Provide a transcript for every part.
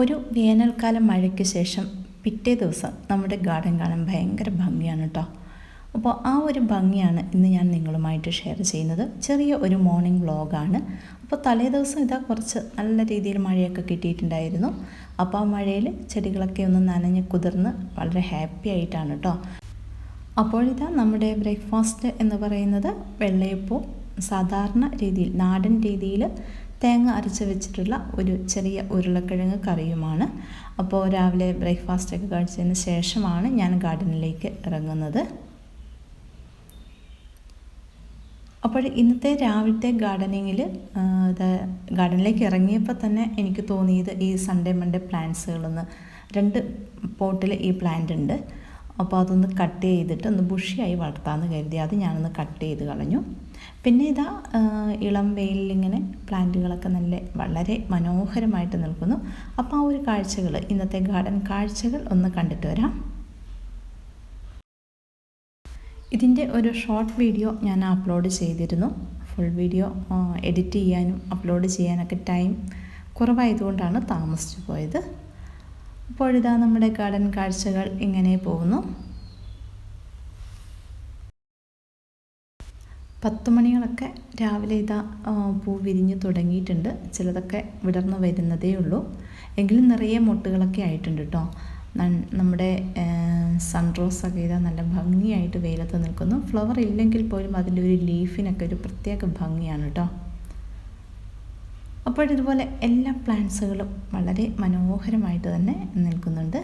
ഒരു വേനൽക്കാലം മഴയ്ക്ക് ശേഷം പിറ്റേ ദിവസം നമ്മുടെ ഗാർഡൻ കാണാൻ ഭയങ്കര ഭംഗിയാണ് കേട്ടോ അപ്പോൾ ആ ഒരു ഭംഗിയാണ് ഇന്ന് ഞാൻ നിങ്ങളുമായിട്ട് ഷെയർ ചെയ്യുന്നത്. ചെറിയ ഒരു മോർണിംഗ് വ്ളോഗാണ് അപ്പോൾ തലേ ദിവസം ഇതാ കുറച്ച് നല്ല രീതിയിൽ മഴയൊക്കെ കിട്ടിയിട്ടുണ്ടായിരുന്നു. അപ്പോൾ ആ മഴയിൽ ചെടികളൊക്കെ ഒന്ന് നനഞ്ഞ് കുതിർന്ന് വളരെ ഹാപ്പി ആയിട്ടാണ് കേട്ടോ അപ്പോഴിതാ നമ്മുടെ ബ്രേക്ക്ഫാസ്റ്റ് എന്ന് പറയുന്നത് വെള്ളയപ്പവും സാധാരണ രീതിയിൽ നാടൻ രീതിയിൽ തേങ്ങ അരച്ച് വെച്ചിട്ടുള്ള ഒരു ചെറിയ ഉരുളക്കിഴങ്ങ് കറിയുമാണ്. അപ്പോൾ രാവിലെ ബ്രേക്ക്ഫാസ്റ്റ് ഒക്കെ കഴിച്ചതിന് ശേഷമാണ് ഞാൻ ഗാർഡനിലേക്ക് ഇറങ്ങുന്നത്. അപ്പോൾ ഇന്നത്തെ രാവിലത്തെ ഗാർഡനിങ്ങിൽ ഗാർഡനിലേക്ക് ഇറങ്ങിയപ്പോൾ തന്നെ എനിക്ക് തോന്നിയത് ഈ സൺഡേ മൺഡേ പ്ലാന്റ്സുകളൊന്ന് രണ്ട് പോട്ടിൽ ഈ പ്ലാന്റ് ഉണ്ട്. അപ്പോൾ അതൊന്ന് കട്ട് ചെയ്തിട്ട് ഒന്ന് ബുഷിയായി വളർത്താമെന്ന് കരുതി അത് ഞാനൊന്ന് കട്ട് ചെയ്ത് കളഞ്ഞു. പിന്നെ ഇതാ ഇളം വെയിലിൽ ഇങ്ങനെ പ്ലാന്റുകളൊക്കെ നല്ല വളരെ മനോഹരമായിട്ട് നിൽക്കുന്നു. അപ്പോൾ ആ ഒരു കാഴ്ചകൾ ഇന്നത്തെ ഗാർഡൻ കാഴ്ചകൾ ഒന്ന് കണ്ടിട്ട് വരാം. ഇതിന്റെ ഒരു ഷോർട്ട് വീഡിയോ ഞാൻ അപ്ലോഡ് ചെയ്തിരുന്നു. ഫുൾ വീഡിയോ എഡിറ്റ് ചെയ്യാനും അപ്ലോഡ് ചെയ്യാനൊക്കെ ടൈം കുറവായതുകൊണ്ടാണ് താമസിച്ചു പോയത്. അപ്പോഴിതാ നമ്മുടെ ഗാർഡൻ കാഴ്ചകൾ ഇങ്ങനെ പോകുന്നു. പത്ത് മണികളൊക്കെ രാവിലെ ഇതാ പൂ വിരിഞ്ഞ് തുടങ്ങിയിട്ടുണ്ട്. ചിലതൊക്കെ വിടർന്ന് വരുന്നതേ ഉള്ളൂ. എങ്കിലും നിറയെ മൊട്ടുകളൊക്കെ ആയിട്ടുണ്ട് കേട്ടോ നമ്മുടെ സൺറോസൊക്കെ ഇതാ നല്ല ഭംഗിയായിട്ട് വെയിലത്ത് നിൽക്കുന്നു. ഫ്ലവർ ഇല്ലെങ്കിൽ പോലും അതിന്റെ ഒരു ലീഫിനൊക്കെ ഒരു പ്രത്യേക ഭംഗിയാണ് കേട്ടോ അപ്പോൾ ഇതുപോലെ എല്ലാ പ്ലാന്റ്സുകളും വളരെ മനോഹരമായിട്ട് തന്നെ നിൽക്കുന്നുണ്ട്.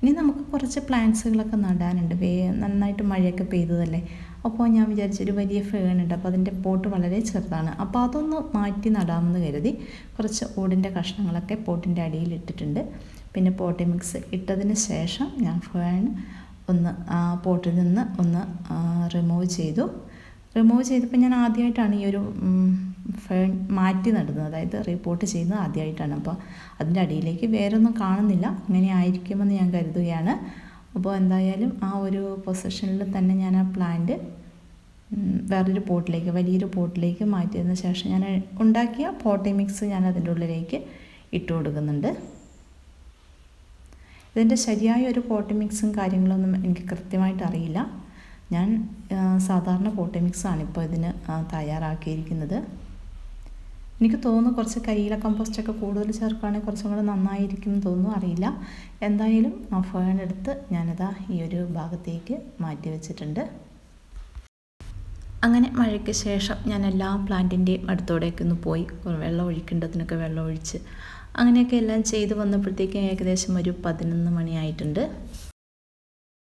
ഇനി നമുക്ക് കുറച്ച് പ്ലാന്റ്സുകളൊക്കെ നടാനുണ്ട്. വേ നന്നായിട്ട് മഴയൊക്കെ പെയ്തതല്ലേ? അപ്പോൾ ഞാൻ വിചാരിച്ചൊരു വലിയ ഫേൺ ഉണ്ട് അപ്പോൾ അതിന്റെ പോട്ട് വളരെ ചെറുതാണ്. അപ്പോൾ അതൊന്ന് മാറ്റി നടാമെന്ന് കരുതി കുറച്ച് ഓടിന്റെ കഷ്ണങ്ങളൊക്കെ പോട്ടിന്റെ അടിയിൽ ഇട്ടിട്ടുണ്ട്. പിന്നെ പോട്ടി മിക്സ് ഇട്ടതിന് ശേഷം ഞാൻ ഫേൺ ഒന്ന് പോട്ടിൽ നിന്ന് ഒന്ന് റിമൂവ് ചെയ്തു. റിമൂവ് ചെയ്തപ്പോൾ ഞാൻ ആദ്യമായിട്ടാണ് ഈ ഒരു ഫേൺ മാറ്റി നടുന്നത്. അതായത് റിപ്പോർട്ട് ചെയ്യുന്നത് ആദ്യമായിട്ടാണ് അപ്പോൾ അതിന്റെ അടിയിലേക്ക് വേറൊന്നും കാണുന്നില്ല. ഇങ്ങനെ ആയിരിക്കുമെന്ന് ഞാൻ കരുതുകയാണ്. അപ്പോൾ എന്തായാലും ആ ഒരു പൊസിഷനിൽ തന്നെ ഞാൻ ആ പ്ലാന്റ് വേറൊരു പോട്ടിലേക്ക് വലിയൊരു പോട്ടിലേക്ക് മാറ്റിയതിന് ശേഷം ഞാൻ ഉണ്ടാക്കിയ പോട്ടി മിക്സ് ഞാൻ അതിന്റെ ഉള്ളിലേക്ക് ഇട്ട് കൊടുക്കുന്നുണ്ട്. ഇതിന്റെ ശരിയായ ഒരു പോട്ടി മിക്സും കാര്യങ്ങളൊന്നും എനിക്ക് കൃത്യമായിട്ട് അറിയില്ല. ഞാൻ സാധാരണ പോട്ടി മിക്സാണ് ഇപ്പോൾ ഇതിന് തയ്യാറാക്കിയിരിക്കുന്നത്. എനിക്ക് തോന്നുന്നു കുറച്ച് കരിയില കമ്പോസ്റ്റൊക്കെ കൂടുതൽ ചേർക്കുകയാണെങ്കിൽ കുറച്ചും കൂടെ നന്നായിരിക്കും എന്ന് തോന്നുന്നു. അറിയില്ല. എന്തായാലും ആ ഫേൺ എടുത്ത് ഞാനിതാ ഈ ഒരു ഭാഗത്തേക്ക് മാറ്റി വെച്ചിട്ടുണ്ട്. അങ്ങനെ മഴയ്ക്ക് ശേഷം ഞാൻ എല്ലാ പ്ലാന്റിന്റെയും അടുത്തോടെയൊക്കെ ഒന്ന് പോയി വെള്ളം ഒഴിക്കേണ്ടതിനൊക്കെ വെള്ളം ഒഴിച്ച് അങ്ങനെയൊക്കെ എല്ലാം ചെയ്ത് വന്നപ്പോഴത്തേക്കും ഏകദേശം ഒരു പതിനൊന്ന് മണിയായിട്ടുണ്ട്.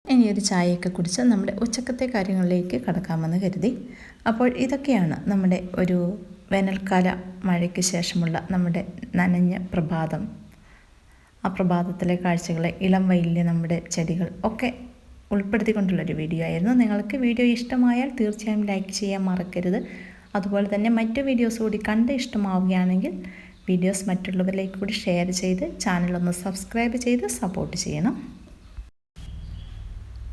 ഇനി ഒരു ചായയൊക്കെ കുടിച്ച് നമ്മുടെ ഉച്ചക്കത്തെ കാര്യങ്ങളിലേക്ക് കടക്കാമെന്ന് കരുതി. അപ്പോൾ ഇതൊക്കെയാണ് നമ്മുടെ ഒരു വേനൽക്കാല മഴയ്ക്ക് ശേഷമുള്ള നമ്മുടെ നനഞ്ഞ പ്രഭാതം. ആ പ്രഭാതത്തിലെ കാഴ്ചകളെ ഇളം വൈലിലെ നമ്മുടെ ചെടികൾ ഒക്കെ ഉൾപ്പെടുത്തിക്കൊണ്ടുള്ളൊരു വീഡിയോ ആയിരുന്നു. നിങ്ങൾക്ക് വീഡിയോ ഇഷ്ടമായാൽ തീർച്ചയായും ലൈക്ക് ചെയ്യാൻ മറക്കരുത്. അതുപോലെ തന്നെ മറ്റു വീഡിയോസ് കൂടി കണ്ട് ഇഷ്ടമാവുകയാണെങ്കിൽ വീഡിയോസ് മറ്റുള്ളവരിലേക്ക് കൂടി ഷെയർ ചെയ്ത് ചാനലൊന്ന് സബ്സ്ക്രൈബ് ചെയ്ത് സപ്പോർട്ട് ചെയ്യണം.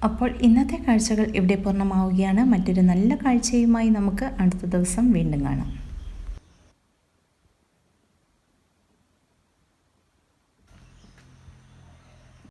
അപ്പോൾ ഇന്നത്തെ കാഴ്ചകൾ ഇവിടെ പൂർണമാവുകയാണ്. മറ്റൊരു നല്ല കാഴ്ചയുമായി നമുക്ക് അടുത്ത ദിവസം വീണ്ടും കാണാം.